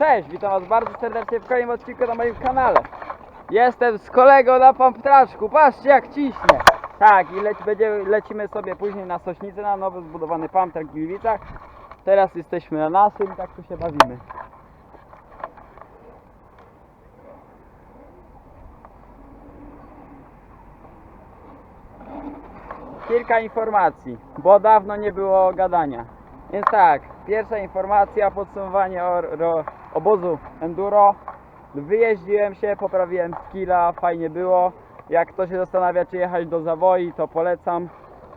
Cześć, witam was bardzo serdecznie w kolejnym odcinku na moim kanale. Jestem z kolegą na pomptraczku, patrzcie jak ciśnie. Tak, i leci, będzie, lecimy sobie później na Sośnicę, na nowy zbudowany pumptrack w Gliwicach. Teraz jesteśmy na naszym, tak tu się bawimy. Kilka informacji, bo dawno nie było gadania. Więc tak, pierwsza informacja, podsumowanie o, ro, obozu Enduro. Wyjeździłem się, poprawiłem skilla, fajnie było. Jak ktoś się zastanawia, czy jechać do Zawoi, to polecam,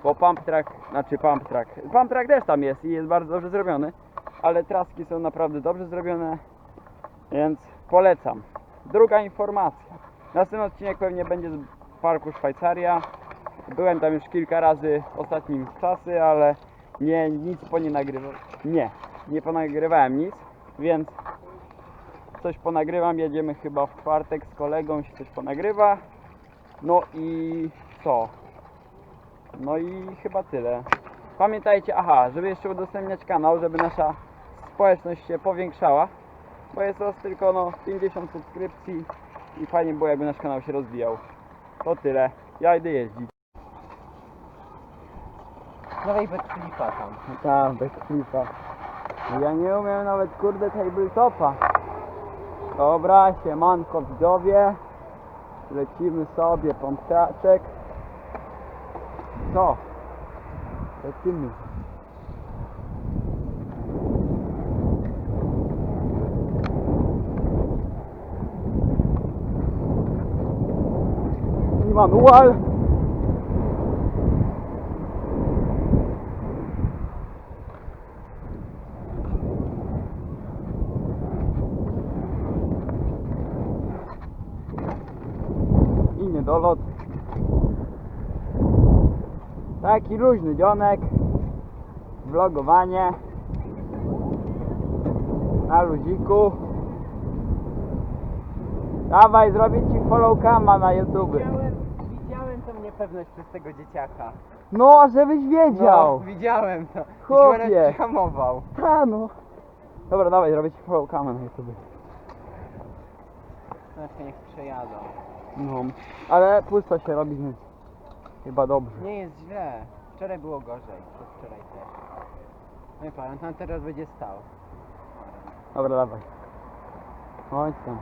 bo pump track, znaczy pump track, pump track też tam jest i jest bardzo dobrze zrobiony, ale traski są naprawdę dobrze zrobione, więc polecam. Druga informacja. Następny odcinek pewnie będzie z parku Szwajcaria. Byłem tam już kilka razy ostatnim czasy, ale nie, nic po nie nagrywałem. Nie, nie ponagrywałem nic, więc coś ponagrywam. Jedziemy chyba w czwartek z kolegą, się coś ponagrywa. No i co? No i chyba tyle. Pamiętajcie, aha, żeby jeszcze udostępniać kanał, żeby nasza społeczność się powiększała, bo jest teraz tylko no 50 subskrypcji i fajnie było jakby nasz kanał się rozwijał. To tyle. Ja idę jeździć. Dawaj backflipa tam. Tak, bez klipa. Ja nie umiem nawet kurde tabletopa. Dobra, siemanko widzowie. Lecimy sobie pomptaczek. Co? Lecimy. Manual. i niedolot. Taki luźny dzionek. Vlogowanie. Na luziku. Dawaj, zrobię ci follow cama na YouTube. Widziałem, widziałem tą niepewność przez tego dzieciaka. No, żebyś wiedział. No, widziałem to. Chłopie. Się hamował. Ta no. Dobra, dawaj, zrobię ci follow cama na YouTube. Znaczy niech przejadą. No, ale pusto się robi, więc chyba dobrze. Nie jest źle. Wczoraj było gorzej. Wczoraj też. No i pan tam teraz będzie stał. Dobra, dawaj. Chodź tam.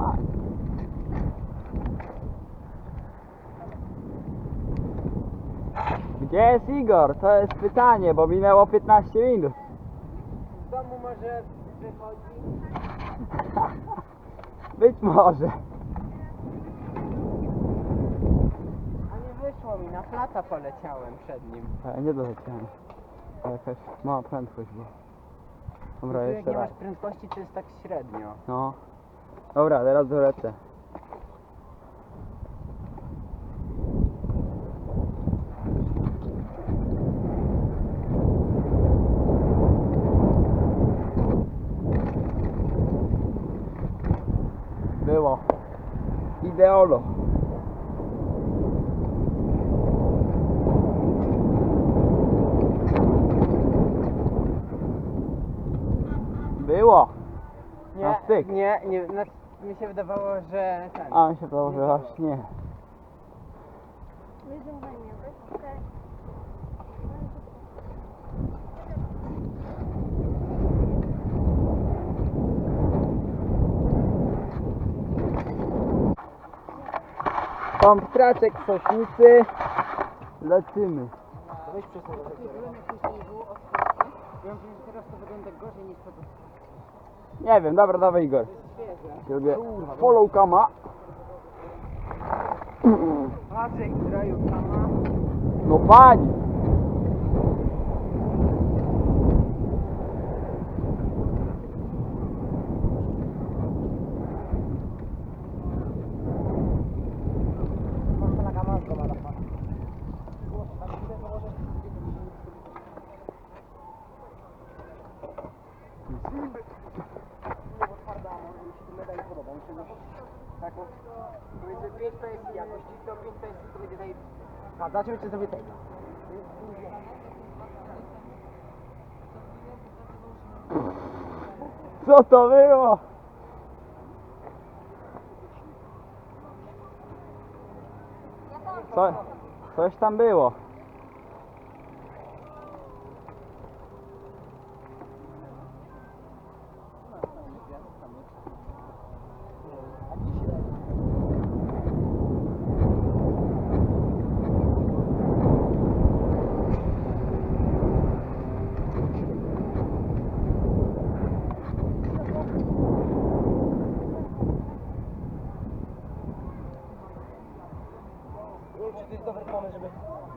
A. Gdzie jest Igor? To jest pytanie, bo minęło 15 minut. Z domu może wychodzi? Być może. A nie wyszło mi, na flata poleciałem przed nim. Ale nie doleciałem. To Jakaś mała prędkość była. Dobra, Tu jak jeszcze nie raz. masz prędkości, to jest tak średnio. No. Dobra, teraz dolecę. Było. Ideolo. Było. Nie, Na styk. nie, nie, na, mi się wydawało, że ten. A mi się wydawało, że aż nie. Pomptraczek w Sośnicy. Lecimy. Weź że teraz to wygląda gorzej niż to do Nie wiem, dobra, dawaj Igor. Robię follow cama. Patrzek zrobił sama. No pani. Tak, o. Powiedzmy 5 pensji jakoś, do 5 pensji to będzie zajebiste. A dlaczego cię zrobię tego? Co to było? Co, coś tam było.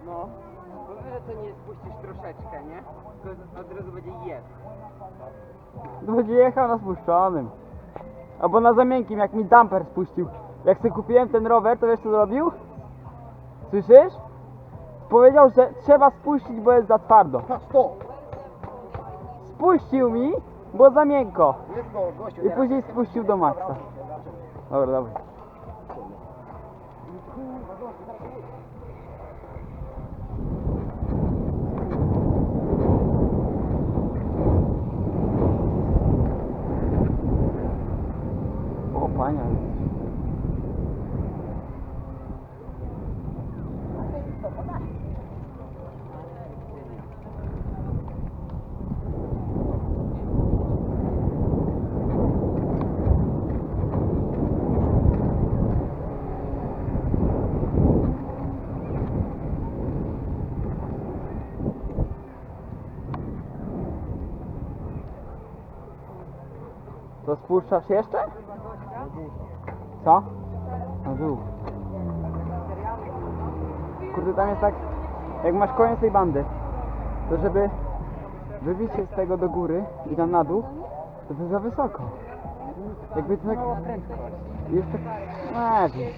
No. Bo że to nie spuścisz troszeczkę, nie? Tylko od razu będzie jest. Będzie jechał na spuszczonym. Albo na zamienkim, jak mi damper spuścił. Jak sobie kupiłem ten rower, to wiesz co zrobił? Słyszysz? Powiedział, że trzeba spuścić, bo jest za twardo. Patrz to! Spuścił mi, bo za miękko. Gościu, I teraz. później spuścił do maksa. Dobra, dobra. O, panie. To spuszczasz jeszcze? Co? Na dół. Kurde, tam jest tak, jak masz koniec tej bandy, to żeby wybić się z tego do góry i tam na dół, to to za wysoko. Jakby to tak... Jest tak... Nie wiem.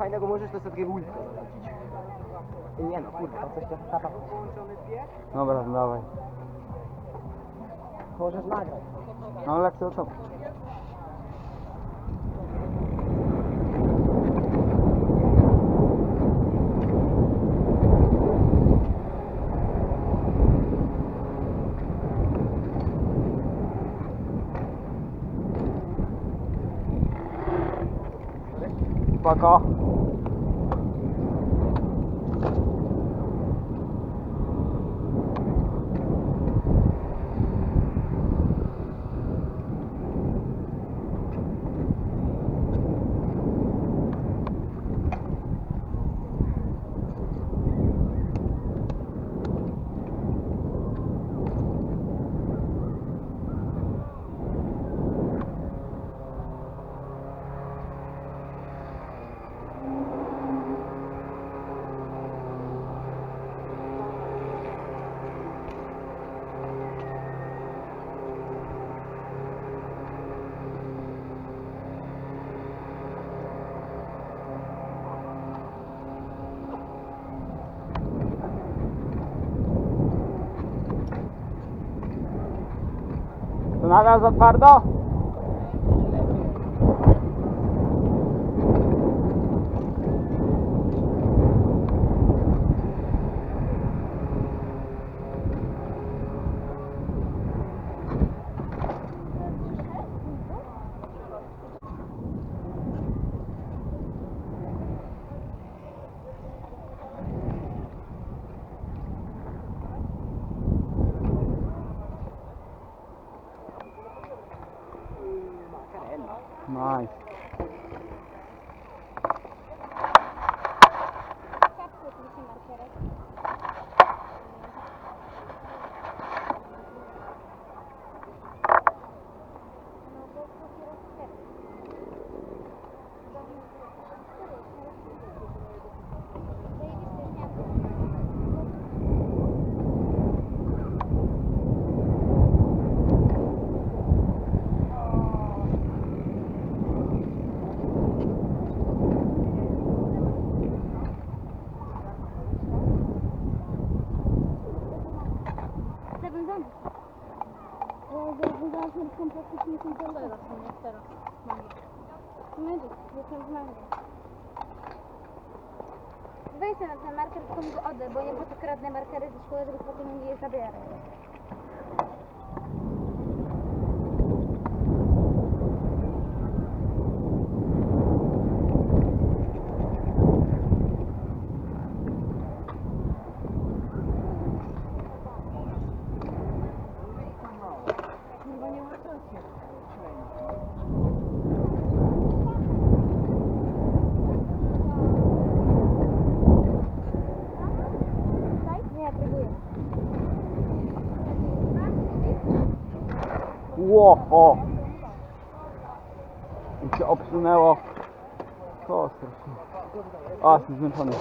Fajnego możesz, to sobie takiego zarzucić. Nie no, kurwa, coś tam tata. Dobra, dawaj. Możesz nagrać. No lecę do topu. Spoko. To nadal za twardo? Nice. Zaraz są praktycznie są teraz, nie teraz. Medyk, jestem w. Weź sobie na ten marker, tylko mi go oddaj, bo nie po to kradnę markery ze szkoły, żeby potem mi je zabierać. Nie, ja próbuję. Ło, o! I się obsunęło. O, strasznie. A, jestem zmęczony.